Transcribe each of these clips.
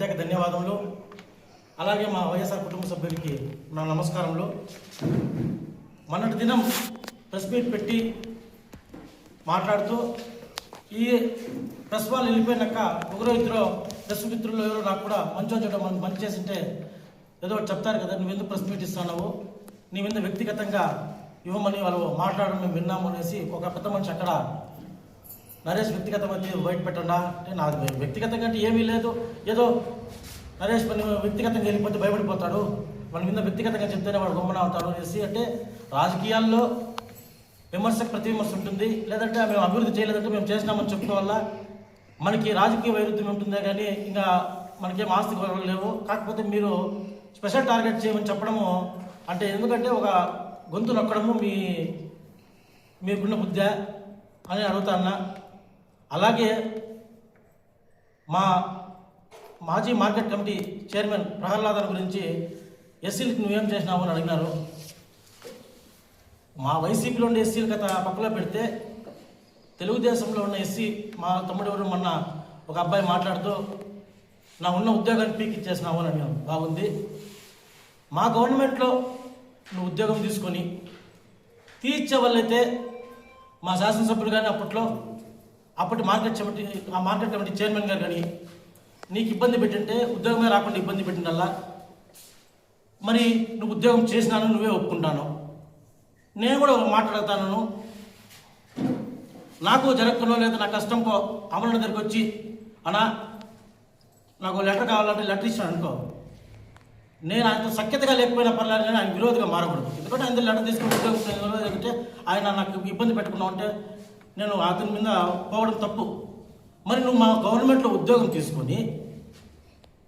ప్రత్యేక ధన్యవాదములు. అలాగే మా వైఎస్ఆర్ కుటుంబ సభ్యులకి నా నమస్కారములు. మొన్నటి దినం ప్రెస్ మీట్ పెట్టి మాట్లాడుతూ ఈ ప్రెస్ వాళ్ళు వెళ్ళిపోయినాక ఒకరో ఇద్దరు ప్రెస్ మిత్రులు ఎవరో నాకు కూడా మంచి చెడ్డ మనం మంచి చేసింటే ఏదో ఒకటి చెప్తారు కదా నువ్వు ఎందుకు ప్రెస్ మీట్ ఇస్తున్నావు? నీ వ్యక్తిగతంగా ఇవ్వమని వాళ్ళు మాట్లాడడం మేము విన్నాము అనేసి ఒక పెద్ద మనిషి అక్కడ నరేష్ వ్యక్తిగతమైతే బయట పెట్టండా అంటే నాకు వ్యక్తిగతంగా అంటే ఏమీ లేదు. ఏదో నరేష్ పని వ్యక్తిగతంగా వెళ్ళిపోతే భయపడిపోతాడు. మన మీద వ్యక్తిగతంగా చెప్తేనే వాడు గొమ్మన అవుతాడు అనేసి అంటే రాజకీయాల్లో విమర్శకు ప్రతి విమర్శ ఉంటుంది. లేదంటే మేము అభివృద్ధి చేయలేదంటే మేము చేసినామని చెప్పడం వల్ల మనకి రాజకీయ వైరుధ్యం ఉంటుందే కానీ ఇంకా మనకేం ఆస్తి గౌరవాలు లేవు. కాకపోతే మీరు స్పెషల్ టార్గెట్ చేయమని చెప్పడము అంటే ఎందుకంటే ఒక గొంతు నొక్కడము మీ మీకున్న బుద్ధ అని అడుగుతాన్నా అలాగే మా మాజీ మార్కెట్ కమిటీ చైర్మన్ ప్రహ్లాదన్ గురించి ఎస్సీలకు నువ్వేం చేసినావు అని అడిగినారు. మా వైసీపీలో ఉండే ఎస్సీలు గత పక్కలో పెడితే తెలుగుదేశంలో ఉన్న ఎస్సీ మా తమ్ముడు ఎవరు మొన్న ఒక అబ్బాయి మాట్లాడుతూ నా ఉన్న ఉద్యోగాన్ని పీక్ ఇచ్చేసినావు అని అడిగాను. బాగుంది. మా గవర్నమెంట్లో నువ్వు ఉద్యోగం తీసుకొని తీర్చే వాళ్ళైతే మా శాసనసభ్యులు కానీ అప్పట్లో అప్పటి మార్కెట్ కమిటీ ఆ మార్కెట్ కమిటీ చైర్మన్ గారు కానీ నీకు ఇబ్బంది పెట్టింటే ఉద్యోగమే రాకుండా ఇబ్బంది పెట్టిందల్లా మరి నువ్వు ఉద్యోగం చేసినాను నువ్వే ఒప్పుకుంటాను. నేను కూడా ఒక మాట్లాడతాను నాకు జరగకుండా లేదా నా కష్టంకో అమలు దగ్గరికి వచ్చి అన్నా నాకు లెటర్ కావాలంటే లెటర్ ఇచ్చాను అనుకో. నేను ఆయన సఖ్యతగా లేకపోయినా పర్లేదు కానీ ఆయన విరోధిగా మారకూడదు. ఎందుకంటే ఆయన లెటర్ తీసుకుని ఉద్యోగం ఆయన నాకు ఇబ్బంది పెట్టుకున్నావు అంటే నేను అతని మీద పోవడం తప్పు. మరి నువ్వు మా గవర్నమెంట్లో ఉద్యోగం తీసుకొని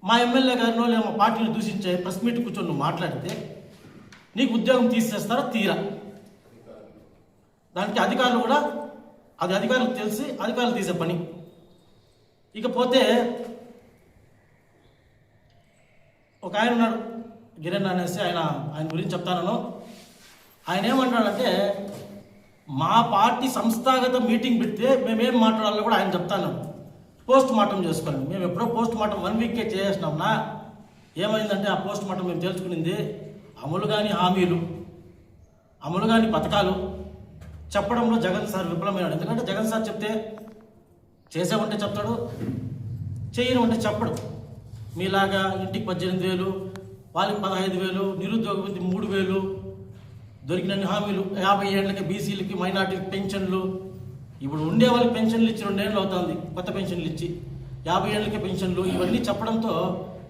మా ఎమ్మెల్యే గారినో లేదా మా పార్టీని దూషించే ప్రెస్ మీట్ కూర్చొని నువ్వు మాట్లాడితే నీకు ఉద్యోగం తీసేస్తారా తీరా. దానికి అధికారులు కూడా అది అధికారులకు తెలిసి అధికారులు తీసే పని. ఇకపోతే ఒక ఆయన ఉన్నాడు గిరణ్ అనేసి ఆయన ఆయన గురించి చెప్తాను ఆయన ఏమంటాడంటే మా పార్టీ సంస్థాగత మీటింగ్ పెడితే మేమేం మాట్లాడాలో కూడా ఆయన చెప్తాను. పోస్ట్ మార్టం చేసుకోండి. మేము ఎప్పుడో పోస్ట్ మార్టం వన్ వీకే చేసేసినాంనా? ఏమైందంటే ఆ పోస్ట్ మార్టం మేము తెలుసుకునింది అమలు కాని హామీలు అమలు కాని పథకాలు చెప్పడంలో జగన్ సార్ విఫలమైనాడు. ఎందుకంటే జగన్ సార్ చెప్తే చేసామంటే చెప్తాడు చేయను చెప్పడు. మీలాగా ఇంటికి పద్దెనిమిది వేలు వాళ్ళకి పదహైదు వేలు నిరుద్యోగ మూడు వేలు దొరికినన్ని హామీలు యాభై ఏళ్ళకి బీసీలకి మైనార్టీలకి పెన్షన్లు. ఇప్పుడు ఉండే వాళ్ళకి పెన్షన్లు ఇచ్చి రెండేళ్ళు అవుతుంది కొత్త పెన్షన్లు ఇచ్చి. యాభై ఏళ్ళకి పెన్షన్లు ఇవన్నీ చెప్పడంతో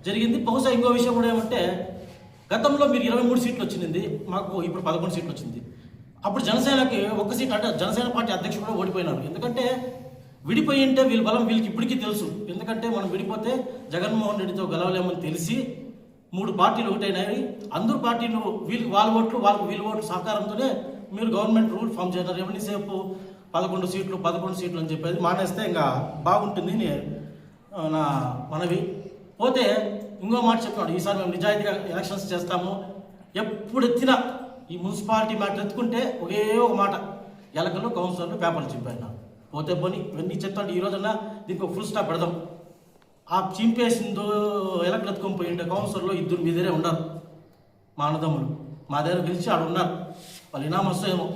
జరిగింది. బహుశా ఇంకో విషయం కూడా ఏమంటే గతంలో మీరు ఇరవై మూడు సీట్లు వచ్చింది మాకు ఇప్పుడు పదకొండు సీట్లు వచ్చింది. అప్పుడు జనసేనకి ఒక్క సీట్ అంటే జనసేన పార్టీ అధ్యక్షుడు కూడా ఓడిపోయినారు. ఎందుకంటే విడిపోయి ఉంటే వీళ్ళ బలం వీళ్ళకి ఇప్పటికీ తెలుసు. ఎందుకంటే మనం విడిపోతే జగన్మోహన్ రెడ్డితో గెలవలేమని తెలిసి మూడు పార్టీలు ఒకటైనాయి. అందరు పార్టీలు వీళ్ళకి వాళ్ళ ఓట్లు వాళ్ళకి వీళ్ళ ఓట్లు సహకారంతోనే మీరు గవర్నమెంట్ రూల్ ఫామ్ చేస్తారు ఎవరిసేపు పదకొండు సీట్లు పదకొండు సీట్లు అని చెప్పేది. మానేస్తే ఇంకా బాగుంటుంది నా మనవి. పోతే ఇంకో మాట చెప్తున్నాడు. ఈసారి మేము నిజాయితీగా ఎలక్షన్స్ చేస్తాము. ఎప్పుడు ఎత్తినా ఈ మున్సిపాలిటీ మ్యాటర్ ఎత్తుకుంటే ఒకే ఒక మాట. ఎలకలు కౌన్సిలర్లు పేపర్లు చెప్పారు పోతే పోని ఇవన్నీ చెప్తాడు. ఈ రోజున దీనికి ఒక ఫుల్ స్టాప్ పెడదాం. ఆ చింపేసిందో ఎలకలు ఎత్తుకొని పోయిండే కౌన్సిల్లో ఇద్దరు మీ దగ్గరే ఉన్నారు. మా అన్నదమ్ములు. మా దగ్గర పిలిచి ఆడ ఉన్నారు. వాళ్ళు ఇనామం ఏమో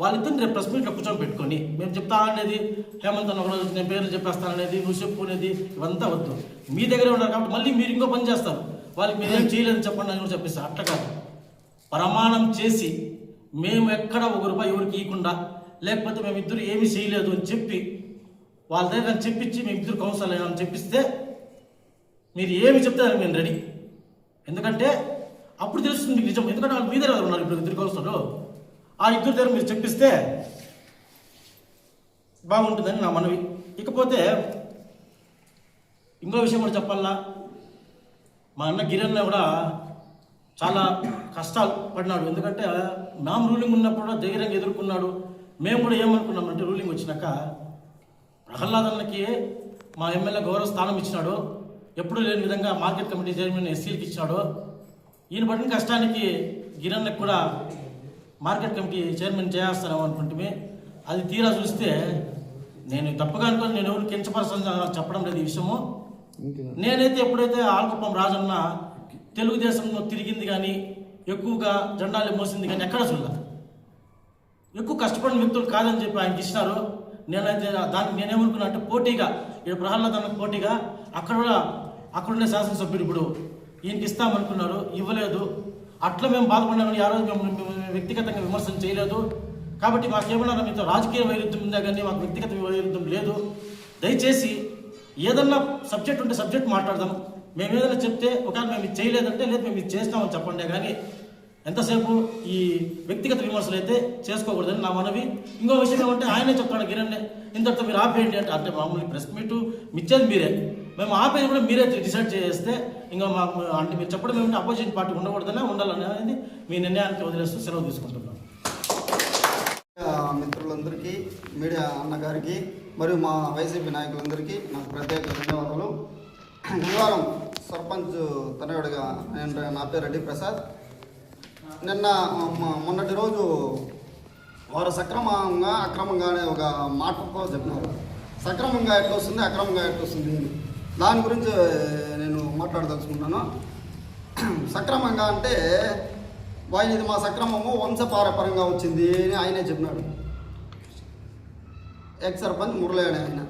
వాళ్ళిద్దరిని రేపు ప్రెస్ మీట్లో కూర్చొని పెట్టుకొని మేము చెప్తా అనేది హేమంత్ అన్న ఒకరోజు నేను పేర్లు చెప్పేస్తాననేది నువ్వు చెప్పు అనేది ఇవంతా వద్దు. మీ దగ్గరే ఉన్నారు కాబట్టి మళ్ళీ మీరు ఇంకో పని చేస్తారు. వాళ్ళకి మీరేం చేయలేదని చెప్పండి అని కూడా చెప్పేస్తారు అట్లా కాదు. ప్రమాణం చేసి మేము ఎక్కడ ఒక రూపాయి ఎవరికి ఇవ్వకుండా లేకపోతే మేము ఇద్దరు ఏమీ చేయలేదు అని చెప్పి వాళ్ళ దగ్గర చెప్పించి మేము ఇద్దరు కౌన్సిల్ అయ్యామని చెప్పిస్తే మీరు ఏమి చెప్తే దానికి నేను రెడీ ఎందుకంటే అప్పుడు తెలుస్తుంది మీకు నిజం. ఎందుకంటే వాళ్ళు మీ దగ్గర ఉన్నారు? ఇప్పుడు ఇద్దరు కలుస్తారు? ఆ ఇద్దరు దగ్గర మీరు చెప్పిస్తే బాగుంటుందని నా మనవి. ఇకపోతే ఇంకో విషయం కూడా చెప్పాలా మా అన్న గిరన్న కూడా చాలా కష్టాలు పడినాడు. ఎందుకంటే నామ్ రూలింగ్ ఉన్నప్పుడు కూడా ధైర్యంగా ఎదుర్కొన్నాడు. మేము కూడా ఏమనుకున్నామంటే రూలింగ్ వచ్చినాక ప్రహ్లాదన్నకి మా ఎమ్మెల్యే గౌరవ స్థానం ఇచ్చినాడు. ఎప్పుడూ లేని విధంగా మార్కెట్ కమిటీ చైర్మన్ ఎస్సీలకి ఇచ్చాడో. ఈయన పడిన కష్టానికి గిరన్నకు కూడా మార్కెట్ కమిటీ చైర్మన్ చేస్తాను అనుకుంటే అది తీరా చూస్తే నేను తప్పగా అనుకోని నేను ఎవరు కించపరచని చెప్పడం లేదు ఈ విషయము. నేనైతే ఎప్పుడైతే ఆల్కొప్పం రాజన్న తెలుగుదేశంలో తిరిగింది కానీ ఎక్కువగా జెండాలు మోసింది కానీ ఎక్కడ చూడలే. ఎక్కువ కష్టపడిన వ్యక్తులు కాదని చెప్పి ఆయనకి ఇచ్చినారు. నేనైతే దానికి నేనేమనుకున్నా అంటే పోటీగా ఇక్కడ ప్రహ్లాద్ పోటీగా అక్కడ కూడా అక్కడుండే శాసనసభ్యుడు ఇప్పుడు ఈయనకి ఇస్తామనుకున్నారు ఇవ్వలేదు. అట్లా మేము బాధపడినా ఆ రోజు మేము మేము వ్యక్తిగతంగా విమర్శన చేయలేదు. కాబట్టి మాకేమన్నా మీతో రాజకీయ వైరుధ్యం ఉందా కానీ మాకు వ్యక్తిగత వైరుధ్యం లేదు. దయచేసి ఏదన్నా సబ్జెక్ట్ ఉంటే సబ్జెక్ట్ మాట్లాడదాం. మేము ఏదైనా చెప్తే ఒకవేళ మేము ఇది చేయలేదంటే లేదు మేము ఇది చేస్తామని చెప్పండి. కానీ ఎంతసేపు ఈ వ్యక్తిగత విమర్శలు అయితే చేసుకోకూడదని నా మనవి. ఇంకో విషయం ఏమంటే ఆయనే చెప్తాడు గిరణ్ ఇంతటితో మీరు ఆపేయండి అంటే అంటే మామూలు ప్రెస్ మీట్ మిచ్చేది మీరే. మేము ఆపేది కూడా మీరే డిసైడ్ చేస్తే ఇంకా మాకు అంటే మీరు చెప్పడం ఏమంటే అపోజిషన్ పార్టీ ఉండకూడదనే ఉండాలని అనేది మీ నిర్ణయానికి వదిలేస్తూ సెలవు తీసుకుంటున్నాను మిత్రులందరికీ మీడియా అన్నగారికి మరియు మా వైసీపీ నాయకులందరికీ నాకు ప్రత్యేక ధన్యవాదాలు. గురువారం సర్పంచ్ తనయుడిగా నేను నా పేరు రెడ్డి ప్రసాద్. నిన్న మొన్నటి రోజు వారు సక్రమంగా అక్రమంగానే ఒక మాట చెప్పినారు. సక్రమంగా ఎట్లా వస్తుంది అక్రమంగా ఎట్లా వస్తుంది? అని దాని గురించి నేను మాట్లాడదలుచుకున్నాను సక్రమంగా అంటే ఆయన ఇది మా సక్రమము వంశపారపరంగా వచ్చింది అని ఆయనే చెప్పినాడు. ఎక్స్ సర్పంచ్ మురళి అని ఆయన.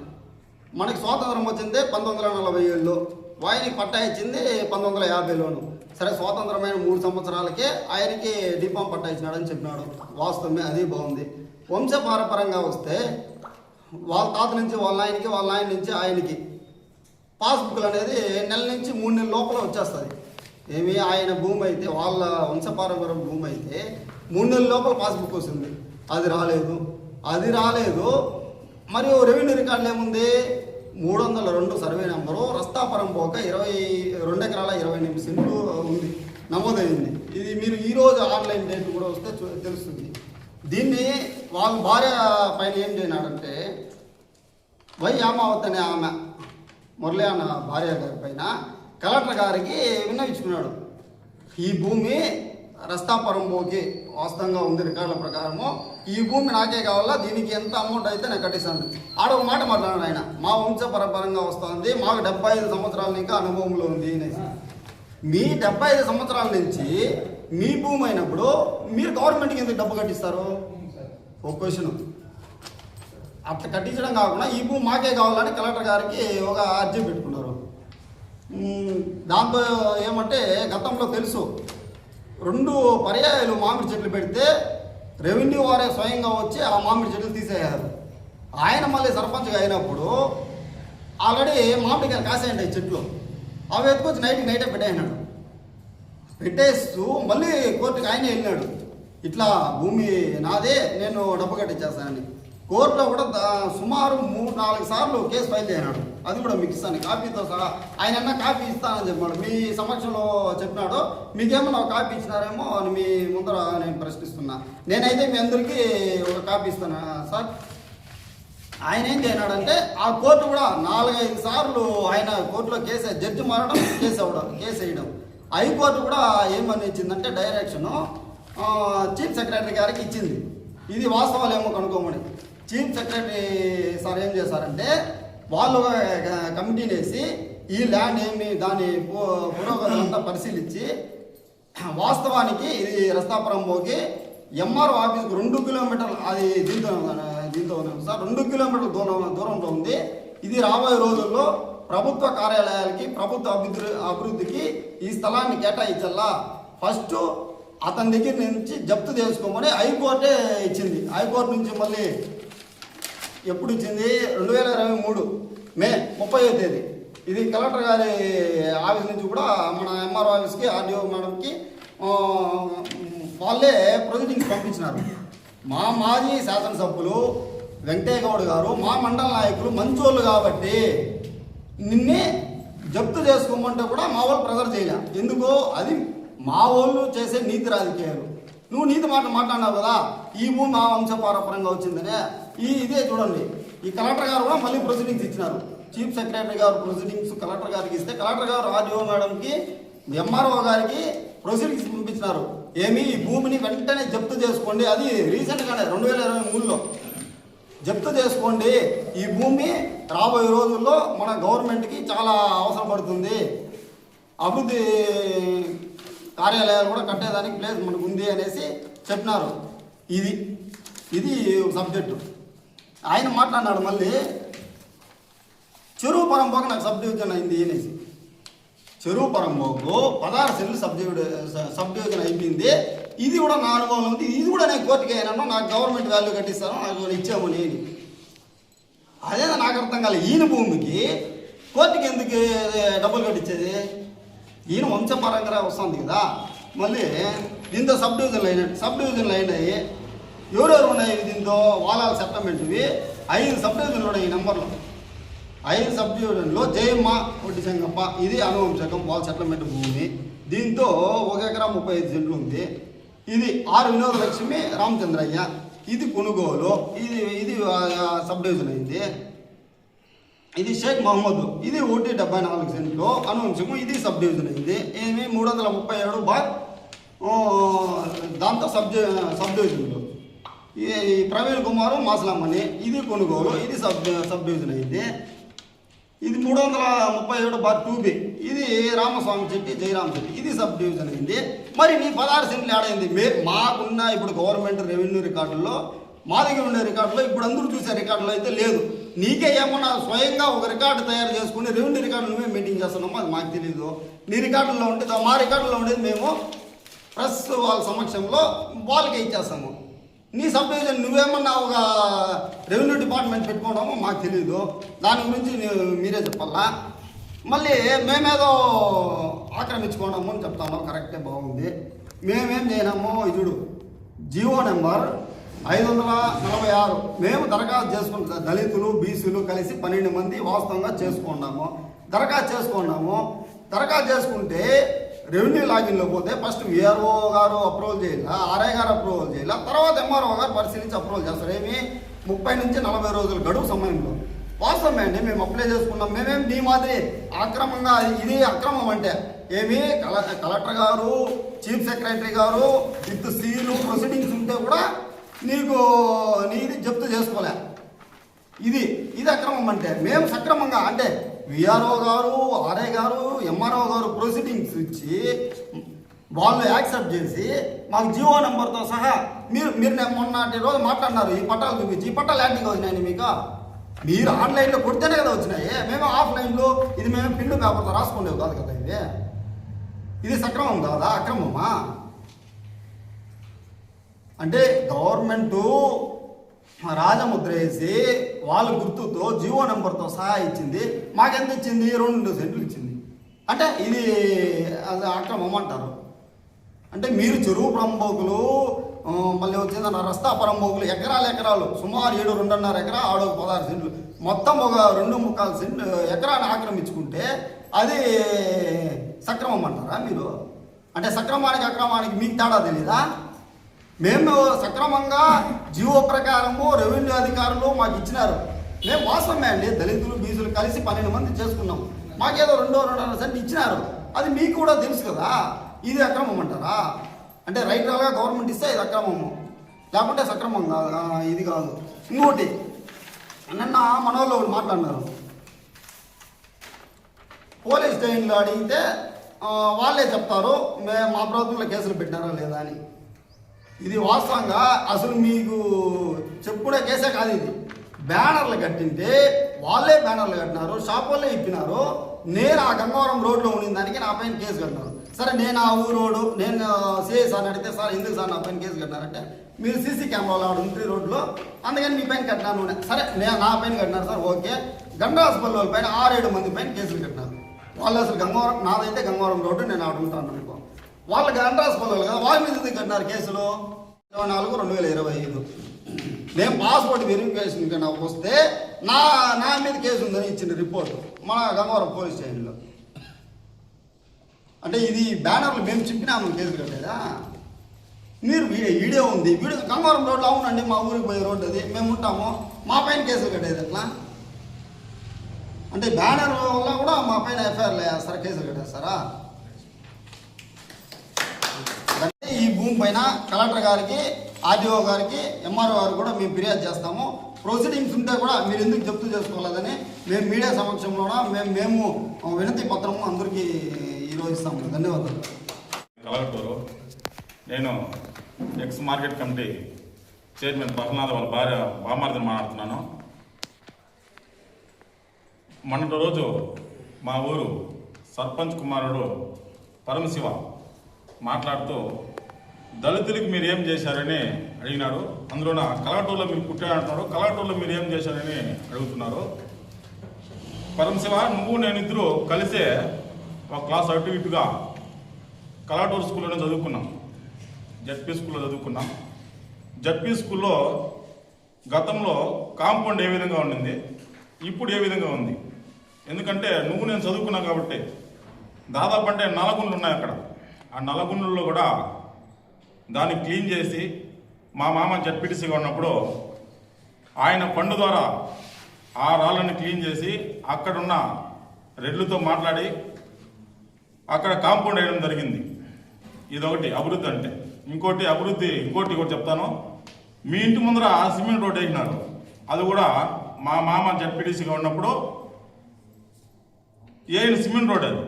మనకి స్వాతంత్రం వచ్చిందే పంతొమ్మిది వందల నలభై ఏడులో. వాయిని పట్టా ఇచ్చింది పంతొమ్మిది వందల యాభైలోను. సరే స్వాతంత్రమైన మూడు సంవత్సరాలకే ఆయనకి డిపాం పట్టా ఇచ్చినాడని చెప్పినాడు. వాస్తవమే అది బాగుంది. వంశపారపరంగా వస్తే వాళ్ళ తాత నుంచి వాళ్ళ ఆయనకి వాళ్ళ ఆయన నుంచి ఆయనకి. పాస్బుక్లు అనేది నెల నుంచి మూడు నెలల లోపల వచ్చేస్తుంది. ఏమి ఆయన భూమి అయితే వాళ్ళ వంశపారంపర్యం భూమి అయితే మూడు నెలల లోపల పాస్బుక్ వస్తుంది. అది రాలేదు. అది రాలేదు. మరియు రెవెన్యూ రికార్డులు ఏముంది? మూడు వందల రెండు సర్వే నెంబరు రస్తాపురం పోక ఇరవై రెండు ఎకరాల ఇరవై ఎనిమిది సెంట్లు ఉంది నమోదైంది. ఇది మీరు ఈరోజు ఆన్లైన్ డేట్ కూడా వస్తే తెలుస్తుంది. దీన్ని వాళ్ళ భార్య పైన ఏం చేయనాడంటే వై యామావత్ అనే ఆమె మురళి అన్న భార్య గారి పైన కలెక్టర్ గారికి విన్నవించుకున్నాడు. ఈ భూమి రస్తాపురం పోకి వాస్తవంగా ఉంది రికార్డుల ప్రకారము. ఈ భూమి నాకే కావాలా? దీనికి ఎంత అమౌంట్ అయితే నేను కట్టేశాను ఆడ ఒక మాట మాట్లాడాను ఆయన. మా వంశ పరపరంగా వస్తుంది మాకు డెబ్బై ఐదు సంవత్సరాల ఇంకా అనుభవంలో ఉంది అనేసి. మీ డెబ్బై ఐదు సంవత్సరాల నుంచి మీ భూమి అయినప్పుడు మీరు గవర్నమెంట్కి ఎందుకు డబ్బు కట్టిస్తారు? ఒక క్వశ్చన్ అట్లా కట్టించడం కాకుండా ఈ భూమి మాకే కావాలని కలెక్టర్ గారికి ఒక అర్జీ పెట్టుకున్నారు. దాంతో ఏమంటే గతంలో తెలుసు. రెండు పర్యాయాలు మామిడి చెట్లు పెడితే రెవెన్యూ వారే స్వయంగా వచ్చి ఆ మామిడి చెట్లు తీసేయారు. ఆయన మళ్ళీ సర్పంచ్గా అయినప్పుడు ఆల్రెడీ మామిడికాయలు కాసేయండి ఈ చెట్లు. అవి ఎత్తుకొచ్చి నైట్కి నైటే పెట్టేసినాడు. పెట్టేస్తూ మళ్ళీ కోర్టుకి ఆయన వెళ్ళినాడు. ఇట్లా భూమి నాదే నేను డబ్బు కట్టించేస్తానని. కోర్టులో కూడా సుమారు మూడు నాలుగు సార్లు కేసు ఫైల్ చేయనాడు అది కూడా మీకు ఇస్తాను కాపీతో సహా. ఆయన అన్న కాపీ ఇస్తానని చెప్పాడు మీ సమక్షంలో చెప్పినాడు. మీకేమన్నా ఒక కాపీ ఇచ్చినారేమో అని మీ ముందర నేను ప్రశ్నిస్తున్నా. నేనైతే మీ అందరికీ ఒక కాపీ ఇస్తాను సార్? ఆయన ఏం చేయనాడంటే ఆ కోర్టు కూడా నాలుగైదు సార్లు ఆయన కోర్టులో కేసు జడ్జి మారడం కేసు అవ్వడం కేసు వేయడం. హైకోర్టు కూడా ఏమని ఇచ్చిందంటే డైరెక్షను చీఫ్ సెక్రటరీ గారికి ఇచ్చింది. ఇది వాస్తవాలు ఏమో కనుక్కోమని. చీఫ్ సెక్రటరీ సార్ ఏం చేశారంటే వాళ్ళు ఒక కమిటీని వేసి ఈ ల్యాండ్ ఏమి దాని పురోగతి అంతా పరిశీలించి వాస్తవానికి ఇది రస్తాపురం పోకి ఎంఆర్ఓ ఆఫీస్కి రెండు కిలోమీటర్లు అది దీంతో దీంతో సార్ రెండు కిలోమీటర్ల దూరం దూరంలో ఉంది. ఇది రాబోయే రోజుల్లో ప్రభుత్వ కార్యాలయాలకి ప్రభుత్వ అభివృద్ధి అభివృద్ధికి ఈ స్థలాన్ని కేటాయించల్లా ఫస్ట్ అతని దగ్గర నుంచి జప్తు చేసుకోమని హైకోర్టే ఇచ్చింది. హైకోర్టు నుంచి మళ్ళీ ఎప్పుడు ఇచ్చింది? రెండు వేల ఇరవై మూడు మే ముప్పైవ తేదీ. ఇది కలెక్టర్ గారి ఆఫీస్ నుంచి కూడా మన ఎంఆర్ఓ ఆఫీస్కి ఆర్డీఓ మేడంకి వాళ్ళే ప్రొసీడింగ్స్ పంపించినారు. మా మాజీ శాసనసభ్యులు వెంకటయ్య గౌడ్ గారు మా మండల నాయకులు మంచోళ్ళు కాబట్టి నిన్నే జప్తు చేసుకోమంటే కూడా మా వాళ్ళు ప్రెజర్ చేయలే. ఎందుకో అది మా వాళ్ళు చేసే నీతి రాజకీయాలు. నువ్వు నీతి మాట మాట్లాడినావు కదా ఈ భూమి మా వంశపారపరంగా వచ్చిందనే ఈ ఇదే చూడండి. ఈ కలెక్టర్ గారు కూడా మళ్ళీ ప్రొసీడింగ్స్ ఇచ్చినారు. చీఫ్ సెక్రటరీ గారు ప్రొసీడింగ్స్ కలెక్టర్ గారికి ఇస్తే కలెక్టర్ గారు ఆర్డీఓ మేడంకి ఎంఆర్ఓ గారికి ప్రొసీడింగ్స్ పంపించినారు. ఏమి ఈ భూమిని వెంటనే జప్తు చేసుకోండి. అది రీసెంట్గానే రెండు వేల ఇరవై మూడులో. జప్తు చేసుకోండి. ఈ భూమి రాబోయే రోజుల్లో మన గవర్నమెంట్కి చాలా అవసరం పడుతుంది అభివృద్ధి కార్యాలయాలు కూడా కట్టేదానికి ప్లేస్ మనకు ఉంది అనేసి చెప్పినారు. ఇది ఇది సబ్జెక్టు. ఆయన మాట్లాడినాడు మళ్ళీ చెరువు పరంపోక నాకు సబ్ డివిజన్ అయింది అనేసి. చెరువు పరంపోకు పదహారు సెల్లు సబ్ డివిజన్ సబ్ డివిజన్ అయిపోయింది. ఇది కూడా నా అనుభవం ఉంది. ఇది కూడా నేను కోర్టుకి అయినాను నాకు గవర్నమెంట్ వాల్యూ కట్టిస్తాను నాకు ఇచ్చాము నేను అదే నాకు అర్థం కాలేదు ఈయన భూమికి కోర్టుకి ఎందుకు డబ్బులు కట్టించేది? ఈయన వంశపరంగా వస్తుంది కదా. మళ్ళీ దీంతో సబ్ డివిజన్లు అయినట్టు సబ్ డివిజన్లు అయినాయి. ఎవరెవరు ఉన్నాయి దీంతో వాలాల సెటిల్మెంట్వి ఐదు సబ్ డివిజన్లు ఉన్నాయి ఈ నెంబర్లో. ఐదు సబ్ డివిజన్లో జయమ్మ ఒడ్డి సంగప్ప ఇది అనువంశకం వాళ్ళ సెటిల్మెంట్ భూమి? దీంతో ఒక ఎకరా ముప్పై ఐదు సెంట్లు ఉంది. ఇది ఆరు వినోద లక్ష్మి రామచంద్రయ్య. ఇది కొనుగోలు. ఇది ఇది ఆ, సబ్ డివిజన్ అయింది. ఇది షేక్ మహమ్మద్. ఇది ఒకటి డెబ్బై నాలుగు సెంట్లు. అనువంశము ఇది సబ్ డివిజన్ అయింది. ఏమి మూడు వందల ముప్పై ఏడు బార్ దాంతో సబ్ డి- సబ్ డివిజన్లు ఈ ప్రవీణ్ కుమారు మాసలమ్మని. ఇది కొనుగోలు ఇది సబ్ సబ్ డివిజన్ అయింది ఇది మూడు వందల ముప్పై ఏడు బార్ టూ బి. ఇది రామస్వామి చెట్టి జయరామ్ చెట్టి. ఇది సబ్ డివిజన్ అయింది. మరి నీ పదహారు సెంట్లు ఆడైంది మే మాకున్న ఇప్పుడు గవర్నమెంట్ రెవెన్యూ రికార్డుల్లో మా దగ్గర ఉండే రికార్డులో ఇప్పుడు అందరూ చూసే రికార్డులో అయితే లేదు. నీకే ఏమన్నా స్వయంగా ఒక రికార్డు తయారు చేసుకుని రెవెన్యూ రికార్డు నువ్వే మెయింటైన్ చేస్తున్నామో అది మాకు తెలియదు నీ రికార్డుల్లో ఉంటే మా రికార్డులో ఉండేది మేము ప్రెస్ వాళ్ళ సమక్షంలో వాళ్ళకే ఇచ్చేస్తాము. నీ సబ్ డివిజన్ నువ్వేమన్నా ఒక రెవెన్యూ డిపార్ట్మెంట్ పెట్టుకోవడమో మాకు తెలియదు దాని గురించి మీరే చెప్పాలా? మళ్ళీ మేమేదో ఆక్రమించుకోవడము అని చెప్తాను. కరెక్టే బాగుంది. మేమేం చేయనాము ఇది చూడు. జియో నెంబర్ ఐదు వందల నలభై ఆరు. మేము దరఖాస్తు చేసుకుంటాం దళితులు బీసీలు కలిసి పన్నెండు మంది వాస్తవంగా చేసుకున్నాము. దరఖాస్తు చేసుకున్నాము. దరఖాస్తు చేసుకుంటే రెవెన్యూ లాగిన్లో పోతే ఫస్ట్ విఆర్ఓ గారు అప్రూవల్ చేయాల? ఆర్ఐ గారు అప్రూవల్ చేయాలా? తర్వాత ఎంఆర్ఓ గారు పరిశీలించి అప్రూవల్ చేస్తారు. ఏమి? ముప్పై నుంచి నలభై రోజుల గడువు సమయంలో. వాస్తవమే అండి మేము అప్లై చేసుకున్నాం. మేమేం మీ మాదిరి అక్రమంగా ఇది అక్రమం అంటే ఏమి? కల కలెక్టర్ గారు చీఫ్ సెక్రటరీ గారు విత్ సీలు ప్రొసీడింగ్స్ ఉంటే కూడా నీకు నీది జప్తు చేసుకోలే. ఇది ఇది అక్రమం అంటే. మేము సక్రమంగా అంటే విఆర్ఓ గారు ఆర్ఐ గారు ఎంఆర్ఓ గారు ప్రొసీడింగ్స్ ఇచ్చి వాళ్ళు యాక్సెప్ట్ చేసి మాకు జియో నెంబర్తో సహా మీరు మీరు నేను మొన్నటి రోజు మాట్లాడినారు ఈ పట్టాలు చూపించి ఈ పట్టాలు యాంటీగా వచ్చినాయి మీకు? మీరు ఆన్లైన్లో కొడితేనే కదా వచ్చినాయి. మేము ఆఫ్లైన్లో ఇది మేము పిండు పేపర్తో రాసుకునేవి కాదు కదా ఇది? ఇది సక్రమం కాదా? అక్రమమా? అంటే గవర్నమెంటు రాజముద్ర వేసి వాళ్ళ గుర్తుతో జియో నెంబర్తో సహా ఇచ్చింది. మాకెంత ఇచ్చింది? రెండు సెంట్లు ఇచ్చింది. అంటే ఇది అది అక్రమం అంటారు. అంటే మీరు చెరువు పరంబోకులు మళ్ళీ వచ్చిందన్న రస్తా పరంబోకులు ఎకరాలు ఎకరాలు సుమారు ఏడు రెండున్నర ఎకరా ఆడు పదహారు సెంట్లు. మొత్తం ఒక రెండు ముక్కాలు సెంట్లు ఎకరాన్ని ఆక్రమించుకుంటే అది సక్రమం అంటారా మీరు? అంటే సక్రమానికి అక్రమానికి మీకు తేడా తెలీదా? మేము సక్రమంగా జీవో ప్రకారము రెవెన్యూ అధికారులు మాకు ఇచ్చినారు. మేము వాస్తవమే అండి. దళితులు బీసులు కలిసి పన్నెండు మంది చేసుకున్నాం. మాకేదో రెండో రెండున్నర సెంట్ ఇచ్చినారు. అది మీకు కూడా తెలుసు కదా. ఇది అక్రమం అంటారా? అంటే రైటర్గా గవర్నమెంట్ ఇస్తే ఇది అక్రమము. లేకుంటే సక్రమం కాదు ఇది కాదు. ఇంకోటి నిన్న మనోళ్ళు ఒకరు మాట్లాడినారు. పోలీస్ స్టేషన్లో అడిగితే వాళ్ళే చెప్తారు మే మా ప్రభుత్వంలో కేసులు పెట్టారా లేదా అని. ఇది వాస్తవంగా అసలు మీకు చెప్పుకునే కేసే కాదు ఇది. బ్యానర్లు కట్టింటే వాళ్ళే బ్యానర్లు కట్టినారు షాప్ వాళ్ళే ఇప్పినారు. నేను ఆ గంగవరం రోడ్లో ఉండిన దానికి నా పైన కేసు కట్టినారు. సరే నేను ఆ ఊరు రోడ్డు నేను సిఐ సార్ అడిగితే సార్ ఎందుకు సార్ నా పైన కేసు కట్టినారంటే మీరు సీసీ కెమెరాలో ఆడు ఉంటుంది రోడ్లో అందుకని మీ పైన కట్టినాను. సరే నేను నా పైన కట్టినారు సార్ ఓకే. గండా హాస్పిటల్ వాళ్ళ పైన ఆరేడు మంది పైన కేసులు కట్టినారు. వాళ్ళు అసలు గంగవరం నాదైతే గంగవరం రోడ్డు నేను ఆడు ఉంటాను. వాళ్ళకి అండ్రాస్ పొందాలి కదా. వాళ్ళ మీద ఎందుకు కట్టినారు కేసులు? ఇరవై నాలుగు రెండు వేల ఇరవై ఐదు. నేను పాస్పోర్ట్ వెరిఫికేషన్ కన్నా వస్తే నా నా మీద కేసు ఉందని ఇచ్చిన రిపోర్ట్ మన గంగవరం పోలీస్ స్టేషన్లో. అంటే ఇది బ్యానర్లు మేము చెప్పినాము కేసు కట్టేదా? మీరు వీడియో ఉంది. వీడియో గంగవరం రోడ్లో అవునండి మా ఊరికి పోయే రోడ్డు అది. మేము ఉంటాము. మా పైన కేసులు కట్టేది ఎట్లా? అంటే బ్యానర్ వల్ల కూడా మా పైన ఎఫ్ఐఆర్లు వేస్తారా కేసులు కట్టేస్తారా? అంటే పైన కలెక్టర్ గారికి ఆర్డీఓ గారికి ఎంఆర్ఓ గారికి కూడా మేము ఫిర్యాదు చేస్తాము. ప్రొసీడింగ్స్ ఉంటే కూడా మీరు ఎందుకు జప్తు చేసుకోలేదని మేము మీడియా సమక్షంలోన మేము మేము వినతి పత్రము అందరికీ ఈరోజు ఇస్తాము. ధన్యవాదాలు. కలగటూరు నేను ex market committee chairman Prahlad వాళ్ళ భార్య బామార్దిని మాట్లాడుతున్నాను. మొన్నటి రోజు మా ఊరు సర్పంచ్ కుమారుడు పరమశివ మాట్లాడుతూ దళితులకి మీరు ఏం చేశారని అడిగినాడు అందులోన కలగటూరులో మీరు పుట్టాడంటున్నాడు. కలగటూరులో మీరు ఏం చేశారని అడుగుతున్నారు. పరమశివ నువ్వు నేను ఇద్దరు కలిసే ఒక క్లాస్ అటు ఇటుగా కలాటూరు స్కూల్లోనే చదువుకున్నాం. జడ్పీ స్కూల్లో చదువుకున్నాం. జడ్పీ స్కూల్లో గతంలో కాంపౌండ్ ఏ విధంగా ఉండింది? ఇప్పుడు ఏ విధంగా ఉంది? ఎందుకంటే నువ్వు నేను చదువుకున్నావు కాబట్టి దాదాపు అంటే నలగుండ్లు ఉన్నాయి అక్కడ. ఆ నలగుండ్లలో కూడా దాన్ని క్లీన్ చేసి మా మామ జడ్పీటీసీగా ఉన్నప్పుడు ఆయన ఫండ్ ద్వారా ఆ రాళ్ళని క్లీన్ చేసి అక్కడున్న రెడ్లతో మాట్లాడి అక్కడ కాంపౌండ్ వేయడం జరిగింది. ఇదొకటి అభివృద్ధి అంటే. ఇంకోటి అభివృద్ధి ఇంకోటి కూడా చెప్తాను. మీ ఇంటి ముందర సిమెంట్ రోడ్ వేసినారు. అది కూడా మా మామ జడ్పీటీసీగా ఉన్నప్పుడు ఏ సిమెంట్ రోడ్ అది.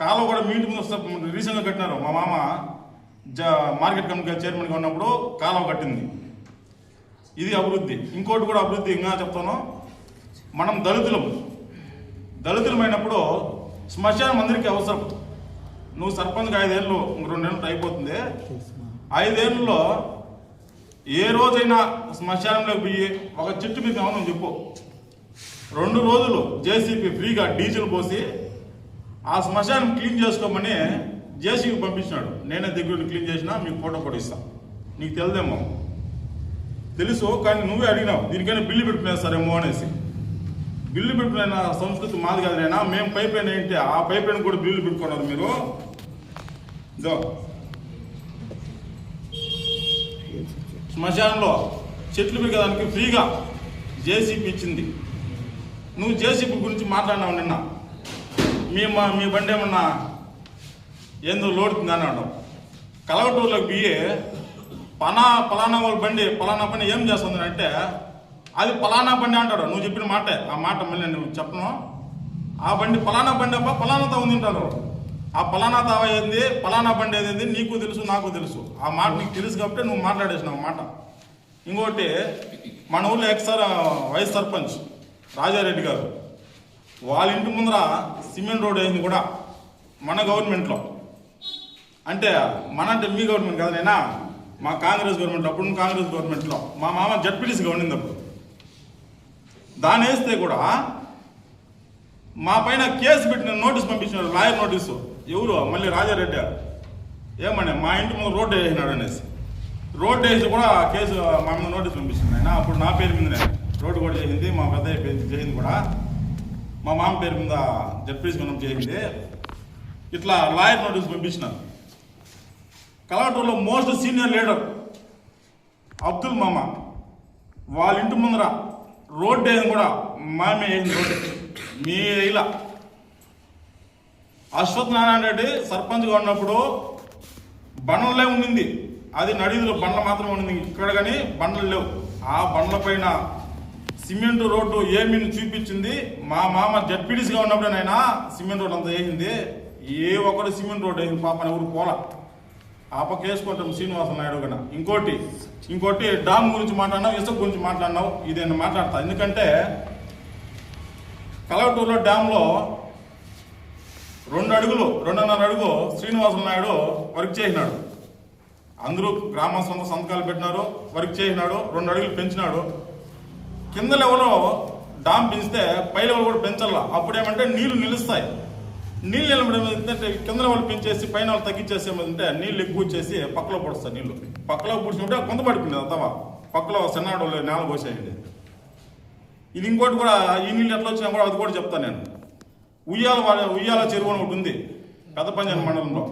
కాలువ కూడా మీ ఇంటి ముందు రీసెంట్గా కట్టినారు మా మామ. మార్కెట్ కమిటీ చైర్మన్గా ఉన్నప్పుడు కాలం కట్టింది. ఇది అభివృద్ధి. ఇంకోటి కూడా అభివృద్ధి ఇంకా చెప్తాను. మనం దళితులం. దళితులమైనప్పుడు శ్మశానం అందరికీ అవసరం. నువ్వు సర్పంచ్గా ఐదేళ్ళు ఇంక రెండు అయిపోతుంది. ఐదేళ్ళలో ఏ రోజైనా శ్మశానంలోకి పోయి ఒక చెట్టు మీద ఏమన్నా చెప్పు. రెండు రోజులు జేసీబీ ఫ్రీగా డీజిల్ పోసి ఆ శ్మశానం క్లీన్ చేసుకోమని జేసీబీ పంపించినాడు. నేనే దగ్గర క్లీన్ చేసినా మీకు ఫోటో కూడా ఇస్తా. నీకు తెలియదేమో తెలుసు కానీ నువ్వే అడిగినావు. దీనికైనా బిల్లు పెట్టుకునేస్తారేమో అనేసి. బిల్లు పెట్టుకున్న సంస్కృతి మాది కాదు మేము పైప్ లైన్ ఏంటి? ఆ పైప్ లైన్ కూడా బిల్లు పెట్టుకున్నారు మీరు. ఇదో. శ్మశానంలో చెట్లు పెరగడానికి ఫ్రీగా జేసీపీ ఇచ్చింది. నువ్వు జేసీపీ గురించి మాట్లాడినావు నిన్న. మీ మా- మీ బండి ఏమన్నా ఏందో లోడుతుంది అని కలవటూరులోకి బియ్యి పనా పలానా వాళ్ళ బండి పలానా బండి ఏం చేస్తుంది అంటే అది పలానా బండి అంటాడు. నువ్వు చెప్పిన మాటే. ఆ మాట మళ్ళీ నువ్వు చెప్పను. ఆ బండి పలానా బండి అబ్బా పలానా తావు తింటారు. ఆ పలానా తావ ఏంది? పలానా బండి ఏది నీకు తెలుసు నాకు తెలుసు. ఆ మాట నీకు తెలుసు కాబట్టి నువ్వు మాట్లాడేసినావు మాట. ఇంకోటి మన ఊళ్ళో ఎక్సార్ వైస్ సర్పంచ్ రాజారెడ్డి గారు వాళ్ళ ఇంటి ముందర సిమెంట్ రోడ్ వేసింది కూడా మన గవర్నమెంట్లో. అంటే మన అంటే మీ గవర్నమెంట్ కదా నేనా? మా కాంగ్రెస్ గవర్నమెంట్ అప్పుడు కాంగ్రెస్ గవర్నమెంట్లో మా మామ జడ్పీటీసీగా ఉండింది అప్పుడు. దాని వేస్తే కూడా మా పైన కేసు పెట్టిన నోటీస్ పంపించినారు లాయర్ నోటీసు. ఎవరు? మళ్ళీ రాజారెడ్డి. ఏమని? మా ఇంటి ముందు రోడ్డు వేసినాడు అనేసి. రోడ్డు వేసి కూడా కేసు మా మీద నోటీస్ పంపించింది ఆయన. అప్పుడు నా పేరు మీదనే. రోడ్డు కూడా చేసింది మా పెద్దయ్య పేరు చేసింది కూడా. మా మామ పేరు మీద జడ్పీసీ మనం చేసింది. ఇట్లా లాయర్ నోటీస్ పంపించినారు. కలవటూరులో మోస్ట్ సీనియర్ లీడర్ అబ్దుల్ మామ. వాళ్ళ ఇంటి ముందర రోడ్డు వేసింది కూడా మామే వేసింది రోడ్డు మీ ఇలా అశ్వత్ నారాయణ రెడ్డి సర్పంచ్గా ఉన్నప్పుడు బండలే ఉండింది అది నడిదిలో బండ్ల మాత్రం ఉండింది ఇక్కడ కానీ బండలు లేవు. ఆ బండ్ల పైన సిమెంట్ రోడ్డు ఏమీ చూపించింది. మా మామ జడ్పీడీసీగా ఉన్నప్పుడేనైనా సిమెంట్ రోడ్ అంతా వేసింది. ఏ ఒక్కడు సిమెంట్ రోడ్ వేసింది. పాప ఎవరు పోలా. ఆ పక్క వేసుకుంటాం శ్రీనివాస నాయుడు కన్నా ఇంకోటి ఇంకోటి డామ్ గురించి మాట్లాడినావు ఇసుక గురించి మాట్లాడినావు ఇది నేను మాట్లాడతా. ఎందుకంటే కలవటూరులో డ్యాంలో రెండు అడుగులు రెండున్నర అడుగు శ్రీనివాస నాయుడు వర్క్ చేసినాడు. అందరూ గ్రామస్తులంతా సంతకాలు పెట్టినారు వర్క్ చేసినాడు రెండు అడుగులు పెంచినాడు. కింద లెవెల్లో డామ్ పెంచితే పై లెవెల్ కూడా పెంచాల అప్పుడు ఏమంటే నీళ్ళు నిలుస్తాయి. నీళ్ళు నిలబడం ఏంటంటే కింద వాళ్ళు పెంచేసి పైన వాళ్ళు తగ్గించేసి ఏమంటే నీళ్ళు ఎక్కువ చేసి పక్కలో పొడుస్తాయి నీళ్ళు. పక్కలో పూడ్చినప్పుడు కొంత పడిపోయింది అతవా పక్కలో సన్నాడు నేల పోసేయండి. ఇది ఇంకోటి కూడా ఈ నీళ్ళు ఎట్లా వచ్చినా కూడా అది కూడా చెప్తాను నేను. ఉయ్యాల ఉయ్యాల చెరువు అని ఒకటి ఉంది పెద్ద పంజాన్ మండలంలో.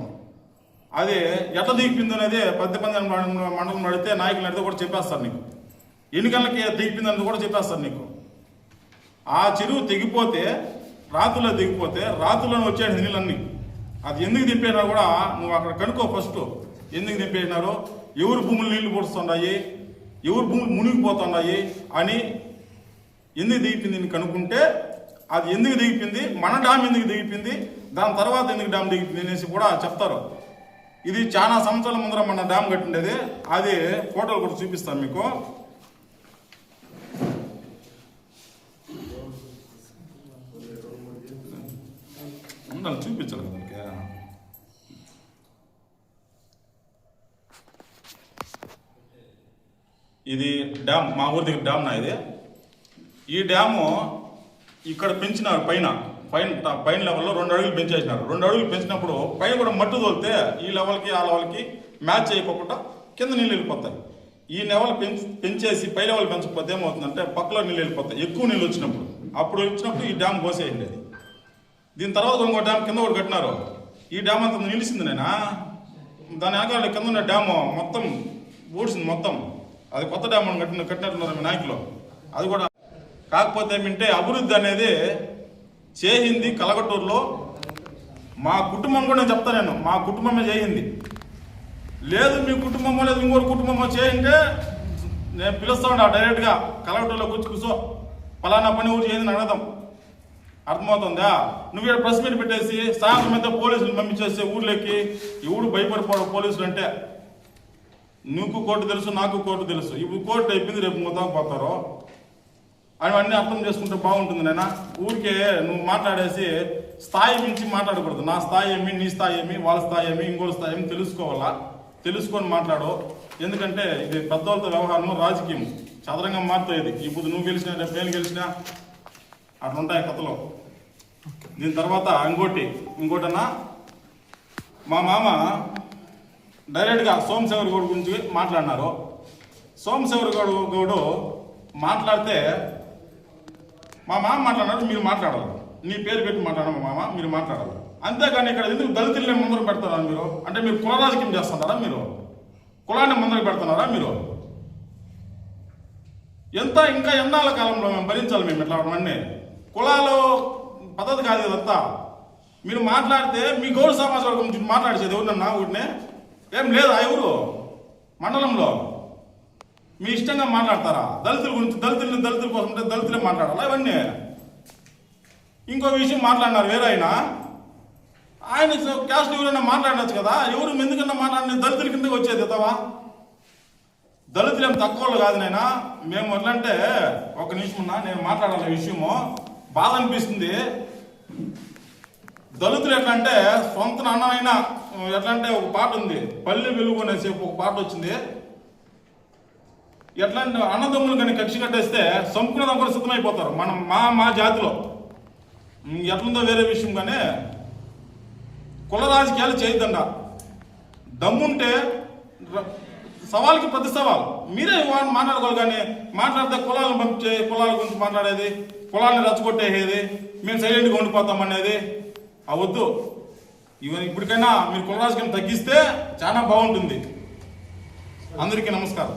అది ఎట్లా దిగిపోయింది అనేది పెద్ద పంజాన్ మండలం నడితే అడిగితే నాయకులు అడిగితే కూడా చెప్పేస్తారు నీకు. ఎన్నికలకి దిగిపోయింది అనేది కూడా చెప్పేస్తారు నీకు. ఆ చెరువు తెగిపోతే రాత్రుల్లో దిగిపోతే రాత్రుల్లోనే వచ్చాడు నీళ్ళన్నీ అది ఎందుకు దింపేనా కూడా నువ్వు అక్కడ కనుక్కో ఫస్ట్. ఎందుకు దింపేసినారు? ఎవరు భూములు నీళ్ళు పొడుస్తున్నాయి? ఎవరు భూములు మునిగిపోతున్నాయి అని ఎందుకు దిగిపోయింది కనుక్కుంటే? అది ఎందుకు దిగిపోయింది మన డ్యామ్ ఎందుకు దిగిపోయింది దాని తర్వాత ఎందుకు డ్యామ్ దిగిపోయింది అనేసి కూడా చెప్తారు. ఇది చాలా సంవత్సరాల ముందర మన డ్యామ్ కట్టిండేది. అది ఫోటోలు కూడా చూపిస్తాను మీకు. ఉండాలి చూపించాలి కదా దానికి ఇది డ్యామ్ మా ఊరి దగ్గర డ్యామ్ నా ఇది ఈ డ్యాము ఇక్కడ పెంచినారు పైన పైన పైన లెవెల్లో రెండు అడుగులు పెంచేసినారు రెండు అడుగులు పెంచినప్పుడు పైన కూడా మట్టు తోలితే ఈ లెవెల్కి ఆ లెవెల్కి మ్యాచ్ చేయకోకుండా కింద నీళ్ళు వెళ్ళిపోతాయి ఈ లెవెల్ పెంచి పెంచేసి పై లెవెల్ పెంచకపోతే ఏమవుతుందంటే పక్కలో నీళ్ళు వెళ్ళిపోతాయి ఎక్కువ నీళ్ళు వచ్చినప్పుడు అప్పుడు వచ్చినప్పుడు ఈ డ్యామ్ పోసేయండి అది దీని తర్వాత ఇంకో డ్యామ్ కింద ఒకటి కట్టినారు. ఈ డ్యామ్ అంత నిలిచింది నేనా? దాని వెనకాల కింద ఉన్న డ్యాము మొత్తం ఊడిసింది మొత్తం. అది కొత్త డ్యామ్ అని కట్టిన కట్టినట్టున్నారు మీ నాయకులు. అది కూడా కాకపోతే ఏమింటే అభివృద్ధి అనేది చేయింది కలగటూరులో. మా కుటుంబం కూడా నేను చెప్తాను నేను మా కుటుంబమే చేయింది. లేదు మీ కుటుంబమో లేదు ఇంకోటి కుటుంబమో చేయంటే నేను పిలుస్తా ఉంటా డైరెక్ట్గా. కలగటూరులో కూర్చు కూర్చో. పలానా పని ఊరు చేయింది అడగదాం. అర్థమవుతుందా? నువ్వు ఇక్కడ ప్రెస్ మీట్ పెట్టేసి సాయంత్రం అయితే పోలీసులు పంపించేసి ఊర్లోకి ఎవడు భయపడిపోవడం పోలీసులు అంటే నీకు కోర్టు తెలుసు నాకు కోర్టు తెలుసు. ఇప్పుడు కోర్టు అయిపోయింది రేపు మొత్తం పోతారు. అవన్నీ అర్థం చేసుకుంటే బాగుంటుంది నాయన. ఊరికే నువ్వు మాట్లాడేసి స్థాయి మించి మాట్లాడకూడదు. నా స్థాయి ఏమి నీ స్థాయి ఏమి వాళ్ళ స్థాయి ఏమి ఇంకోటి స్థాయి ఏమి తెలుసుకోవాలా? తెలుసుకొని మాట్లాడు. ఎందుకంటే ఇది పెద్దవాళ్ళతో వ్యవహారం రాజకీయం చదరంగా మారుతుంది ఇప్పుడు నువ్వు గెలిచినా రేపు నేను గెలిచినా అట్లుంటాయి కథలో. దీని తర్వాత ఇంకోటి ఇంకోటన్నా మా మామ డైరెక్ట్గా సోమశేఖర్ గౌడ్ గురించి మాట్లాడినారు. సోమశేఖర్ గౌడ్ గౌడు మాట్లాడితే మా మామ మాట్లాడినారు మీరు మాట్లాడాలి. నీ పేరు పెట్టి మాట్లాడారు మా మామ మీరు మాట్లాడాలి. అంతేగాని ఇక్కడ ఎందుకు దళితులనే ముందర పెడతారా మీరు? అంటే మీరు కుల రాజకీయం చేస్తున్నారా మీరు? కులాన్ని ముందర పెడుతున్నారా మీరు? ఎంత ఇంకా ఎన్నాళ్ళ కాలంలో మేము భరించాలి మేము ఇట్లా అవన్నీ? కులాలు పద్ధతి కాదు ఇదంతా మీరు మాట్లాడితే మీ గౌరవ సమాజ వర్గం నుంచి మాట్లాడేది ఎవరినన్నా? ఊరినే? ఏం లేదా ఎవరు మండలంలో? మీ ఇష్టంగా మాట్లాడతారా? దళితుల గురించి దళితులు దళితుల కోసం ఉంటే దళితులే మాట్లాడాలా ఇవన్నీ? ఇంకో విషయం మాట్లాడినారు వేరే ఆయన. ఆయన క్యాస్ట్ ఎవరైనా మాట్లాడచ్చు కదా? ఎవరు ఎందుకన్నా మాట్లాడిన దళితుల కిందకి వచ్చేది తవా దళితులు ఏం తక్కువ కాదు నైనా మేము ఎట్లా అంటే ఒక నిమిషం ఉన్నా నేను మాట్లాడాలి విషయము. బాధ అనిపిస్తుంది దళితులు ఎట్లా అంటే సొంత నాన్నమైనా ఎట్లా అంటే ఒక పాట ఉంది. పల్లె వెలుగు అనేసేపు ఒక పాట వచ్చింది. ఎట్లా అంటే అన్నదమ్ములు కానీ కక్షి కట్టేస్తే సంపూర్ణ కూడా సిద్ధమైపోతారు. మనం మా మా జాతిలో. ఎట్లుందో వేరే విషయం కానీ కుల రాజకీయాలు చేయొద్దండ దమ్ముంటే సవాల్కి ప్రతి సవాల్ మీరే మాట్లాడుకోవాలి కానీ మాట్లాడితే కులాలను పంపించే కులాల గురించి మాట్లాడేది? పొలాన్ని రచ్చగొట్టేసేది మేము సైలెంట్గా ఉండిపోతామనేది. అవద్దు. ఇవన్నీ ఇప్పటికైనా మీరు కుల రాజకీయం తగ్గిస్తే చాలా బాగుంటుంది. అందరికీ నమస్కారం.